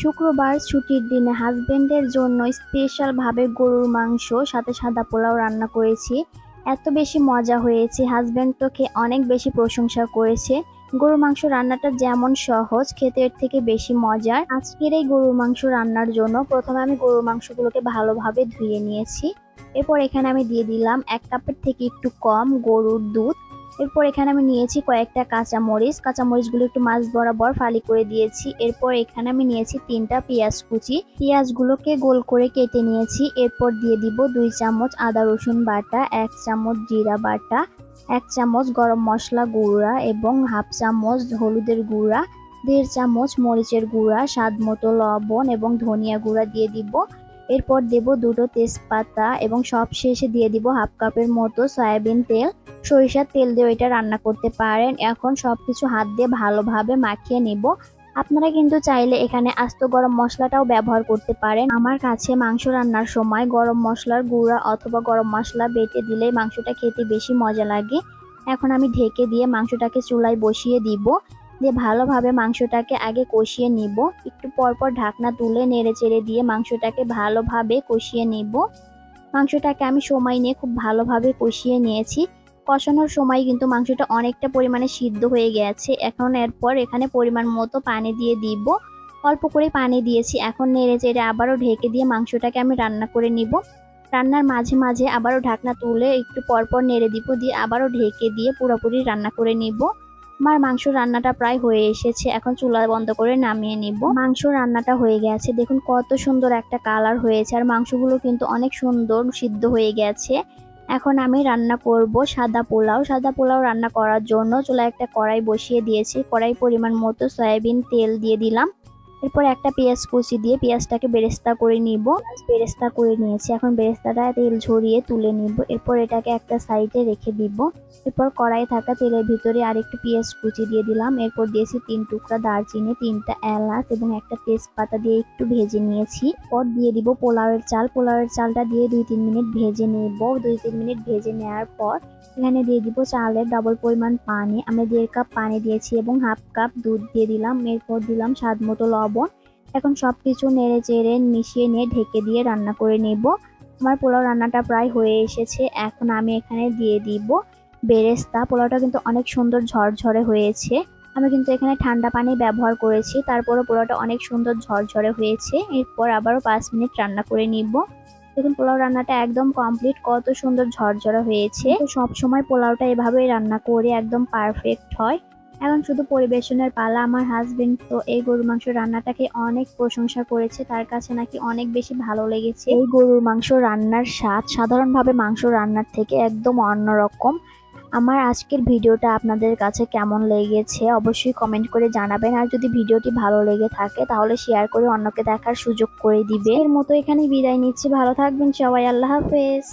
শুক্রবার ছুটির দিনে হাজবেন্ডের জন্য স্পেশালভাবে গরুর মাংস, সাথে সাদা পোলাও রান্না করেছি। এত বেশি মজা হয়েছে, হাজবেন্ড তো খেয়ে অনেক বেশি প্রশংসা করেছে। গরুর মাংস রান্নাটা যেমন সহজ, খেতে এর থেকে বেশি মজার। আজকের এই গরুর মাংস রান্নার জন্য প্রথমে আমি গরুর মাংসগুলোকে ভালোভাবে ধুয়ে নিয়েছি। এরপর এখানে আমি দিয়ে দিলাম এক কাপের থেকে একটু কম গরুর দুধ। এরপর এখানে আমি নিয়েছি কয়েকটা কাঁচা মরিচ কাঁচা মরিচগুলো একটু মাছ বরাবর ফালি করে দিয়েছি। এরপর এখানে আমি নিয়েছি তিনটা পেঁয়াজ কুচি। পেঁয়াজগুলোকে গোল করে কেটে নিয়েছি। এরপর দিয়ে দিব দুই চামচ আদা রসুন বাটা, এক চামচ জিরা বাটা, এক চামচ গরম মশলা গুঁড়া এবং হাফ চামচ হলুদের গুঁড়া, দেড় চামচ মরিচের গুঁড়া, স্বাদ মতো লবণ এবং ধনিয়া গুঁড়া দিয়ে দিব। এরপর দেব দুটো তেজপাতা এবং সব শেষে দিয়ে দিব হাফ কাপের মতো সয়াবিন তেল। সরিষার তেল দিয়ে এটা রান্না করতে পারেন। এখন সব কিছু হাত দিয়ে ভালোভাবে মাখিয়ে নিব। আপনারা কিন্তু চাইলে এখানে আস্ত গরম মশলাটাও ব্যবহার করতে পারেন। আমার কাছে মাংস রান্নার সময় গরম মশলার গুঁড়া অথবা গরম মশলা বেটে দিলে মাংসটা খেতে বেশি মজা লাগে। এখন আমি ঢেকে দিয়ে মাংসটাকে চুলায় বসিয়ে দিব। দিয়ে ভালোভাবে মাংসটাকে আগে কষিয়ে নিব। একটু পরপর ঢাকনা তুলে নেড়ে চেড়ে দিয়ে মাংসটাকে ভালোভাবে কষিয়ে নিব। মাংসটাকে আমি সময় নিয়ে খুব ভালোভাবে কষিয়ে নিয়েছি। কষানোর সময় কিন্তু মাংসটা অনেকটা পরিমাণে সিদ্ধ হয়ে গেছে। এখন এরপর এখানে পরিমাণ মতো পানি দিয়ে দিব। অল্প করে পানি দিয়েছি। এখন নেড়ে চেড়ে আবারও ঢেকে দিয়ে মাংসটাকে আমি রান্না করে নিব। রান্নার মাঝে মাঝে আবারও ঢাকনা তুলে একটু পরপর নেড়ে দিব দিয়ে আবারও ঢেকে দিয়ে পুরোপুরি রান্না করে নিব। আমার মাংস রান্নাটা প্রায় হয়ে এসেছে, এখন চুলা বন্ধ করে নামিয়ে নিব। মাংস রান্নাটা হয়ে গেছে, দেখুন কত সুন্দর একটা কালার হয়েছে, আর মাংসগুলো কিন্তু অনেক সুন্দর সিদ্ধ হয়ে গেছে। এখন আমি রান্না করব সাদা পোলাও। সাদা পোলাও রান্না করার জন্য চুলা একটা কড়াই বসিয়ে দিয়েছি, কড়াই পরিমাণ মতো সয়াবিন তেল দিয়ে দিলাম। এরপর একটা পেঁয়াজ কুচি দিয়ে পেঁয়াজটাকে বেরেস্তা করে নিব। বেরেস্তা করে নিয়েছি। এখন বেরেস্তাটা তেল ঝরিয়ে তুলে নিব। এরপর এটাকে একটা সাইডে রেখে দিব। এরপর কড়াই থাকা তেলের ভিতরে আরেকটু পেঁয়াজ কুচি দিয়ে দিলাম। এরপর দিয়েছি তিন টুকরা দারচিনি, তিনটা এলাচ এবং একটা তেজপাতা দিয়ে একটু ভেজে নিয়েছি। পর দিয়ে দিব পোলাওয়ের চাল। পোলাওয়ের চালটা দিয়ে দুই তিন মিনিট ভেজে নেব। দুই তিন মিনিট ভেজে নেওয়ার পর এখানে দিয়ে দিব চালের ডবল পরিমাণ পানি। আমি দেড় কাপ পানি দিয়েছি এবং হাফ কাপ দুধ দিয়ে দিলাম। এরপর দিলাম স্বাদ মতো লবণ। এখন সব কিছু নেড়ে চেড়ে মিশিয়ে নিয়ে ঢেকে দিয়ে রান্না করে নেব। আমার পোলাও রান্নাটা প্রায় হয়ে এসেছে, এখন আমি এখানে দিয়ে দিব বেরেস্তা। পোলাওটা কিন্তু অনেক সুন্দর ঝরঝরে হয়েছে। আমি কিন্তু এখানে ঠান্ডা পানি ব্যবহার করেছি, তারপরও পোলাওটা অনেক সুন্দর ঝরঝরে হয়েছে। এরপর আবারও পাঁচ মিনিট রান্না করে নিব। দেখুন, পোলাও রান্নাটা একদম কমপ্লিট, কত সুন্দর ঝরঝরে হয়েছে। সব সময় পোলাওটা এভাবেই রান্না করে একদম পারফেক্ট হয়। এখন শুধু পরিবেশনের পালা, আমার হাজবেন্ড তো এই গরুর মাংস রান্নাটাকে অনেক প্রশংসা করেছে, তার কাছে নাকি অনেক বেশি ভালো লেগেছে। এই গরুর মাংস রান্নার স্বাদ সাধারণভাবে মাংস রান্নার থেকে একদম অন্যরকম। আমার আজকের ভিডিওটা আপনাদের কাছে কেমন লেগেছে অবশ্যই কমেন্ট করে জানাবেন, আর যদি ভিডিওটি ভালো লেগে থাকে তাহলে শেয়ার করে অন্যকে দেখার সুযোগ করে দিবে। এর মতো এখানে বিদায় নিচ্ছি, ভালো থাকবেন সবাই, আল্লাহ হাফেজ।